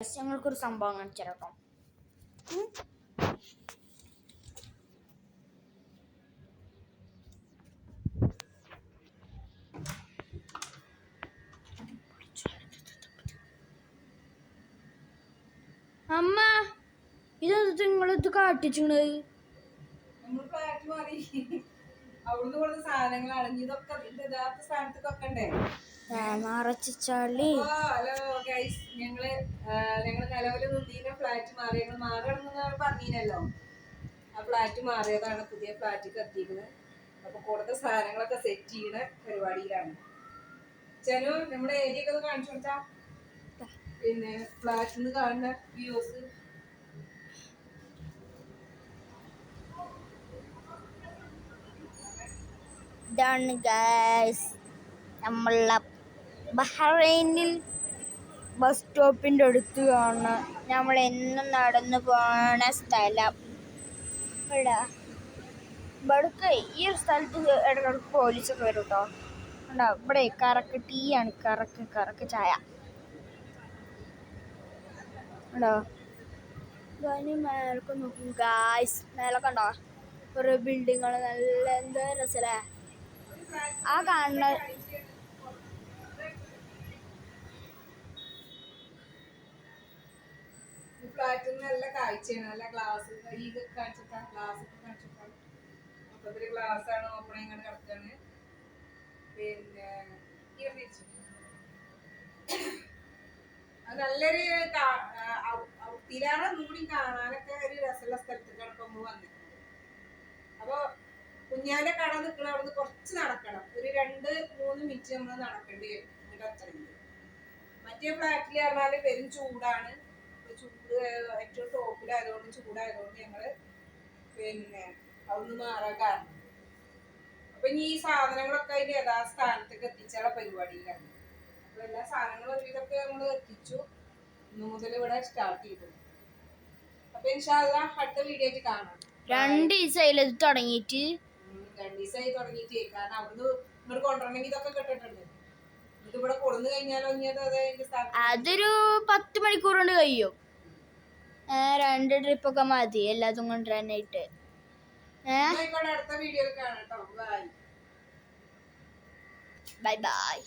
ഞങ്ങൾക്കൊരു സംഭവം കാണിച്ചു അമ്മ ഇതെന്ത് നിങ്ങളിത് കാട്ടിച്ചു അവിടുന്ന് കൊടുത്ത സാധനങ്ങളാണ് ഇതൊക്കെ യഥാർത്ഥ സ്ഥാനത്ത് വെക്കണ്ടേ നിറച്ച് ചളി. ഞങ്ങൾ ഞങ്ങൾ നിലവിൽ നിന്നീന ഫ്ലാറ്റ് മാറി. ഞങ്ങൾ മാറണമെന്ന് പറഞ്ഞീനല്ലോ. ആ ഫ്ലാറ്റ് മാറിയതാണ് പുതിയ ഫ്ലാറ്റിക്ക് എത്തിക്കുന്നത് അപ്പൊ കൊടുത്ത സാധനങ്ങളൊക്കെ സെറ്റ് ചെയ്യണ പരിപാടിയിലാണ്. ചെലു നമ്മുടെ ഏരിയ ഒക്കെ കാണിച്ചു കൊടുത്താ. പിന്നെ ഫ്ലാറ്റിൽ നിന്ന് കാണുന്ന വ്യൂസ് ഇതാണ് ഗാസ് നമ്മളുടെ ബഹ്റൈനിൽ ബസ് സ്റ്റോപ്പിന്റെ അടുത്ത് കാണുന്ന നമ്മൾ എന്നും നടന്നു പോണ സ്ഥലം. ഇവിടെ ഇവിടേക്ക് ഈ ഒരു സ്ഥലത്ത് ഇടയ്ക്കിടയ്ക്ക് പോലീസൊക്കെ വരും കേട്ടോ ഉണ്ടോ ഇവിടെ കറക്ക് ടീ ആണ്. കറക്ക് കറക്ക് ചായ. ഉണ്ടോ ഇനി മേലൊക്കെ നോക്കും ഗായ്സ് മേലൊക്കെ ഉണ്ടോ? കുറേ ബിൽഡിങ്ങുകൾ നല്ല എന്താ രസല്ലേ? ആ കാണുന്ന നല്ല കാഴ്ചയാണ്. നല്ല ഗ്ലാസ് ഈ കാണിച്ചിട്ടാ? ഗ്ലാസ് കാണിച്ചിട്ടാ? മൊത്തത്തിൽ ഗ്ലാസ് ആണ് ഓപ്പൺ പിന്നെ നല്ലൊരു ഔട്ടിലാണ് ഒന്നുകൂടി കാണാനൊക്കെ ഒരു രസമുള്ള സ്ഥലത്തേക്ക് കിടക്കുമ്പോൾ വന്നിട്ടുണ്ട് അപ്പൊ കുഞ്ഞാന്റെ കട നിൽക്കണ അവിടുന്ന് കുറച്ച് നടക്കണം. ഒരു രണ്ട് മൂന്ന് മിനിറ്റ് നമ്മൾ നടക്കേണ്ടി വരും. എത്തണമെങ്കിൽ മറ്റേ ഫ്ലാറ്റിൽ പറഞ്ഞാൽ പെരും ചൂടാണ്. ചൂട് ഏറ്റവും ടോപ്പിലായതുകൊണ്ട് ചൂടായതുകൊണ്ട് ഞങ്ങൾ പിന്നെ അവിടുന്ന് മാറാൻ കാരണം. അപ്പൊ ഇനി ഈ സാധനങ്ങളൊക്കെ അതിന്റെ യഥാസ്ഥാനത്തേക്ക് എത്തിച്ചുള്ള പരിപാടിയിലാണ്. അപ്പൊ എല്ലാ സാധനങ്ങളും ഒരുവിധമൊക്കെ നമ്മൾ എത്തിച്ചു. ഇന്ന് മുതൽ ഇവിടെ സ്റ്റാർട്ട് ചെയ്തു. അപ്പൊ ഇൻഷാല്ല അടുത്ത വീഡിയോ ആയിട്ട് കാണാം. രണ്ട് ദിവസമായില്ല ഇത് തുടങ്ങിയിട്ട്? രണ്ട് ദിവസമായി തുടങ്ങിയിട്ടേ. കാരണം അവിടുന്ന് ഇവിടെ കൊണ്ടുവരണമെങ്കിൽ ഇതൊക്കെ കെട്ടിട്ടുണ്ട് ഇവിടെ കൊടുന്നു കഴിഞ്ഞാലോ അതൊരു പത്ത് മണിക്കൂർ കൊണ്ട് കഴിയും. രണ്ട് രണ്ട് ട്രിപ്പൊക്കെ മതി എല്ലാതും കൊണ്ടുവരാനായിട്ട്. തന്നെ ഇട്ട് അടുത്ത വീഡിയോയിൽ കാണാം കേട്ടോ ബൈ ബൈ ബൈ